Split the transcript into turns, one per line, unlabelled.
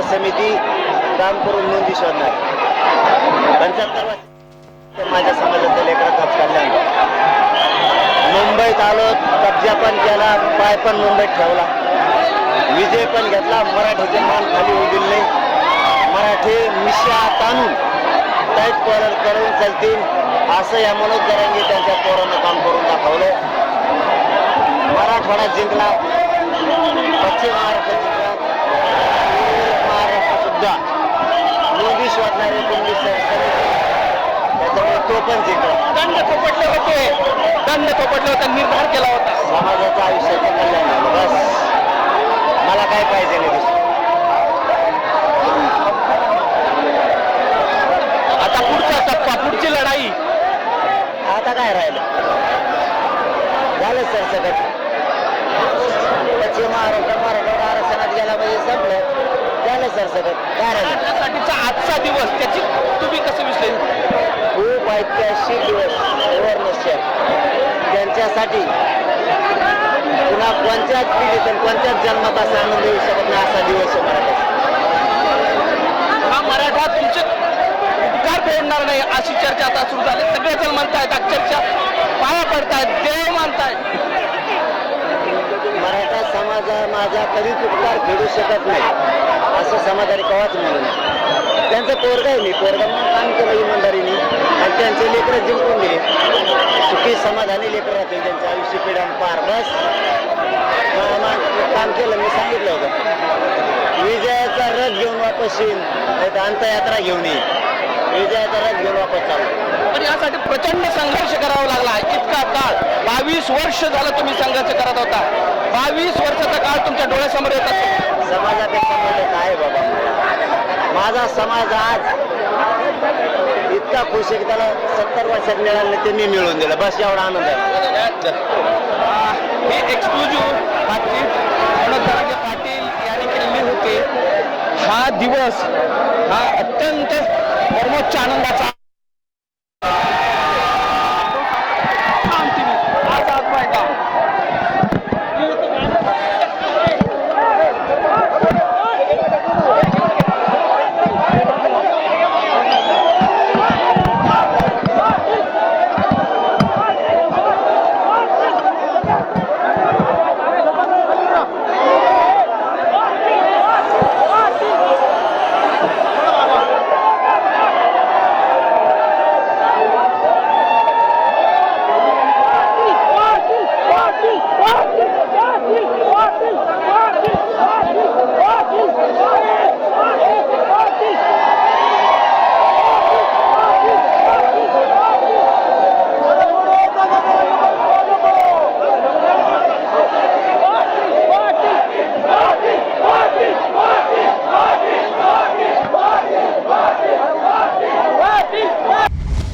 राज्य समिती काम करून नोंदी शोधणार. पंच्याहत्तर वर्ष माझ्या समाजाचं लेकराचं कल्याण मुंबईत आलो कब्जा पण केला पाय पण मुंबईत ठेवला. विजय पण घेतला मराठीचे मान खाली होऊ दिले नाही. मराठी मिशा ताणून टाईट कॉलर करून चालतील. असं या मनोज जरांगे त्यांच्या पोरानं काम करून दाखवलं. मराठवाडा जिंकला. पश्चिम महाराष्ट्र जिंकला उर्वरित महाराष्ट्र सुद्धा नोंदी शोधणारे कुंडी पण जिंकला
दंड थोपटले होते. दंड थोपटले होते निर्धार केला होता.
समाजाचं आयुष्याचं कल्याण झालं. बस. मला काय पाहिजे नाही दुसरं.
आता पुढचा टप्पा पुढची लढाई.
आता काय राहिलं? झालं सर सगळं पश्चिम महाराष्ट्र मराठवाडा आरक्षणात गेला म्हणजे संपलं. झालं सर सगळं काय राहिलं?
आजचा दिवस त्याची
त्यांच्यासाठी पुन्हा कोणत्याच पिढीत आणि कोणत्याच जन्मात असा आनंद येऊ शकत नाही असा दिवस
हा मराठा तुमचे उपकार फेडणार नाही अशी चर्चा आता सुरू झाली. सगळेजण म्हणतायत अक्षरशः पाया पडतायत देव मानतायत.
मराठा समाज माझा कधीच उपकार फेडू शकत नाही असं समाजाने कवाच म्हणून त्यांचं पोरग आहे मी पोरगा म्हणून काम केलं इमानदारीने. आणि त्यांचे लेकरं जिंकून दिले. समाधानी लेकर राहतील त्यांचं आयुष्य पिढ्यान पार. बस. काम केलं मी सांगितलं होतं. विजयाचा रथ घेऊन वापस येईन नाही तर अंतयात्रा घेऊन येईन. विजयाचा रथ घेऊन वापस चालू
पण यासाठी प्रचंड संघर्ष करावा लागला. इतका काळ बावीस वर्ष झालं तुम्ही संघर्ष करत होता. बावीस वर्षाचा काळ तुमच्या डोळ्यासमोर येत असतो.
समाजापेक्षा मोठं काय बाबा? माझा समाज आज इतका खुश आहे की त्याला सत्तर वर्षात मिळालं त्यांनी ते मी मिळवून दिलं. बस एवढा आनंद आहे
हे एक्सक्लुझिव्ह बातचीत मनोज पाटील यांनी केलेली होती. हा दिवस हा अत्यंत सर्वोच्च आनंदाचा